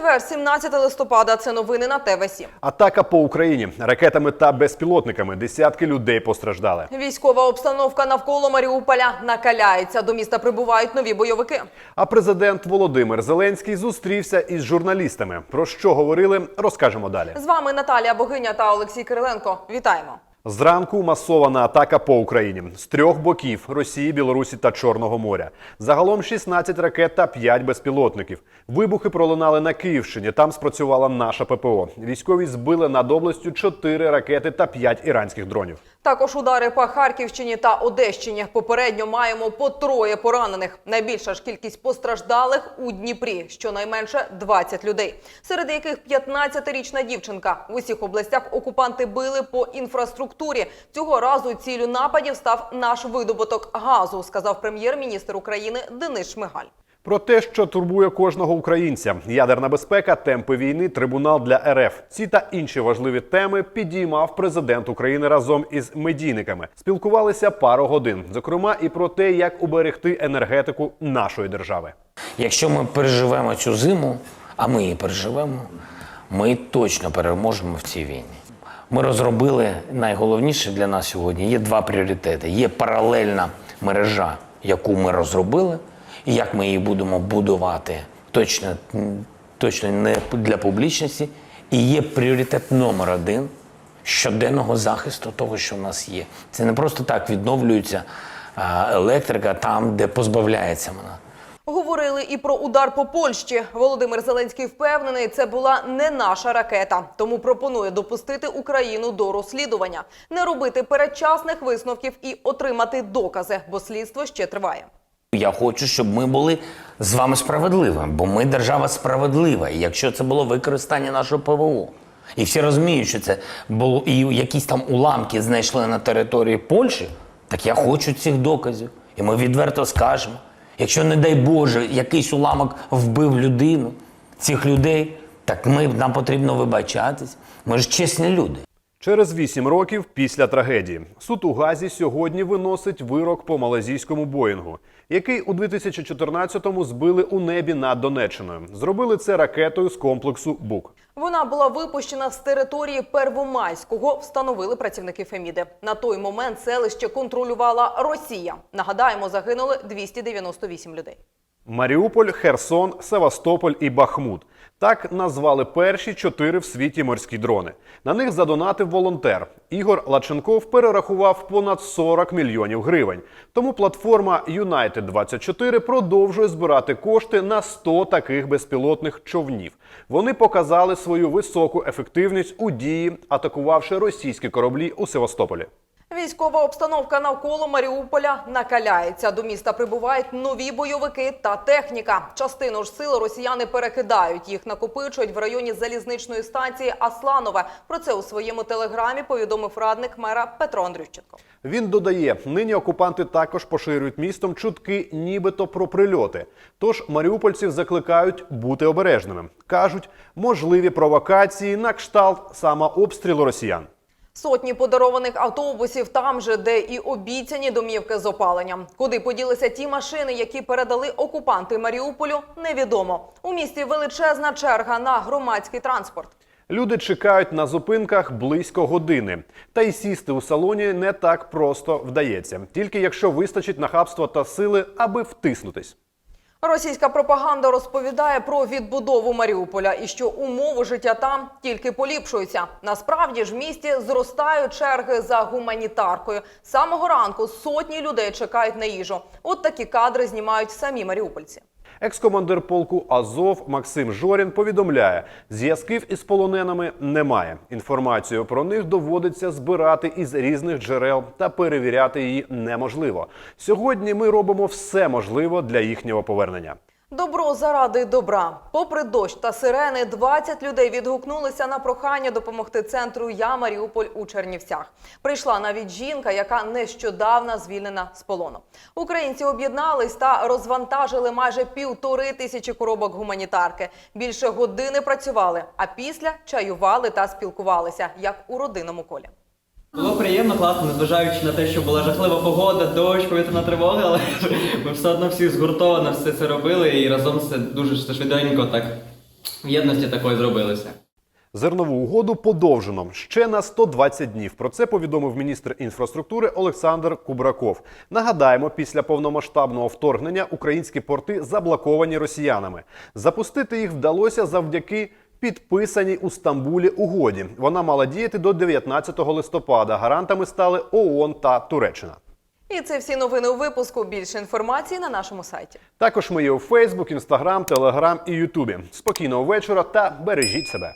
Четвер, 17 листопада. Це новини на ТВ 7 Атака по Україні ракетами та безпілотниками. Десятки людей постраждали. Військова обстановка навколо Маріуполя накаляється. До міста прибувають нові бойовики. А президент Володимир Зеленський зустрівся із журналістами. Про що говорили, розкажемо далі. З вами Наталія Богиня та Олексій Кириленко. Вітаємо. Зранку масована атака по Україні з трьох боків Росії, Білорусі та Чорного моря. Загалом 16 ракет та 5 безпілотників. Вибухи пролунали на Київщині. Там спрацювала наша ППО. Військові збили над областю 4 ракети та 5 іранських дронів. Також удари по Харківщині та Одещині. Попередньо маємо по троє поранених. Найбільша ж кількість постраждалих у Дніпрі, щонайменше 20 людей, серед яких 15-річна дівчинка. В усіх областях окупанти били по інфраструктурі. Цього разу цілю нападів став наш видобуток газу, сказав прем'єр-міністр України Денис Шмигаль. Про те, що турбує кожного українця: ядерна безпека, темпи війни, трибунал для РФ. Ці та інші важливі теми підіймав президент України разом із медійниками. Спілкувалися пару годин, зокрема і про те, як уберегти енергетику нашої держави. Якщо ми переживемо цю зиму, а ми її переживемо, ми точно переможемо в цій війні. Ми розробили найголовніше для нас сьогодні. Є два пріоритети: є паралельна мережа, яку ми розробили, і як ми її будемо будувати точно, точно не для публічності. І є пріоритет номер один щоденного захисту того, що в нас є. Це не просто так відновлюється електрика там, де позбавляється вона. Говорили і про удар по Польщі. Володимир Зеленський впевнений, це була не наша ракета. Тому пропонує допустити Україну до розслідування, не робити передчасних висновків і отримати докази, бо слідство ще триває. Я хочу, щоб ми були з вами справедливими, бо ми держава справедлива. І якщо це було використання нашого ПВО, і всі розуміють, що це було і якісь там уламки знайшли на території Польщі, так я хочу цих доказів. І ми відверто скажемо. Якщо, не дай Боже, якийсь уламок вбив людину, цих людей, так ми, нам потрібно вибачатись. Ми ж чесні люди. Через вісім років після трагедії суд у Газі сьогодні виносить вирок по малазійському Боїнгу, який у 2014-му збили у небі над Донеччиною. Зробили це ракетою з комплексу БУК. Вона була випущена з території Первомайського, встановили працівники Феміди. На той момент селище контролювала Росія. Нагадаємо, загинули 298 людей. Маріуполь, Херсон, Севастополь і Бахмут. Так назвали перші чотири в світі морські дрони. На них задонатив волонтер. Ігор Лаченков перерахував понад 40 мільйонів гривень. Тому платформа United 24 продовжує збирати кошти на 100 таких безпілотних човнів. Вони показали свою високу ефективність у дії, атакувавши російські кораблі у Севастополі. Військова обстановка навколо Маріуполя накаляється. До міста прибувають нові бойовики та техніка. Частину ж сил росіяни перекидають. Їх накопичують в районі залізничної станції Асланове. Про це у своєму телеграмі повідомив радник мера Петро Андрющенко. Він додає, нині окупанти також поширюють містом чутки, нібито про прильоти. Тож маріупольців закликають бути обережними. кажуть, можливі провокації на кшталт самообстрілу росіян. Сотні подарованих автобусів там же, де і обіцяні домівки з опаленням. Куди поділися ті машини, які передали окупанти Маріуполю, невідомо. У місті величезна черга на громадський транспорт. Люди чекають на зупинках близько години. Та й сісти у салоні не так просто вдається, тільки якщо вистачить нахабства та сили, аби втиснутись. Російська пропаганда розповідає про відбудову Маріуполя і що умови життя там тільки поліпшуються. Насправді ж в місті зростають черги за гуманітаркою. Самого ранку сотні людей чекають на їжу. От такі кадри знімають самі маріупольці. Екс-командир полку Азов Максим Жорін повідомляє, зв'язків із полоненими немає. Інформацію про них доводиться збирати із різних джерел та перевіряти її неможливо. Сьогодні ми робимо все можливе для їхнього повернення. Добро заради добра. Попри дощ та сирени, 20 людей відгукнулися на прохання допомогти центру Я Маріуполь у Чернівцях. Прийшла навіть жінка, яка нещодавно звільнена з полону. Українці об'єднались та розвантажили майже півтори тисячі коробок гуманітарки. Більше години працювали, а після чаювали та спілкувалися, як у родинному колі. Було приємно, класно, незважаючи на те, що була жахлива погода, дощ, повітряна тривога, але ми все одно всі згуртовано все це робили і разом все дуже швиденько так в єдності такої зробилися. Зернову угоду подовжено ще на 120 днів. Про це повідомив міністр інфраструктури Олександр Кубраков. Нагадаємо, після повномасштабного вторгнення українські порти заблоковані росіянами. Запустити їх вдалося завдяки підписаній у Стамбулі угоді. Вона мала діяти до 19 листопада. Гарантами стали ООН та Туреччина. І це всі новини у випуску. Більше інформації на нашому сайті. Також ми є у Фейсбук, Інстаграм, Телеграм і Ютубі. Спокійного вечора та бережіть себе.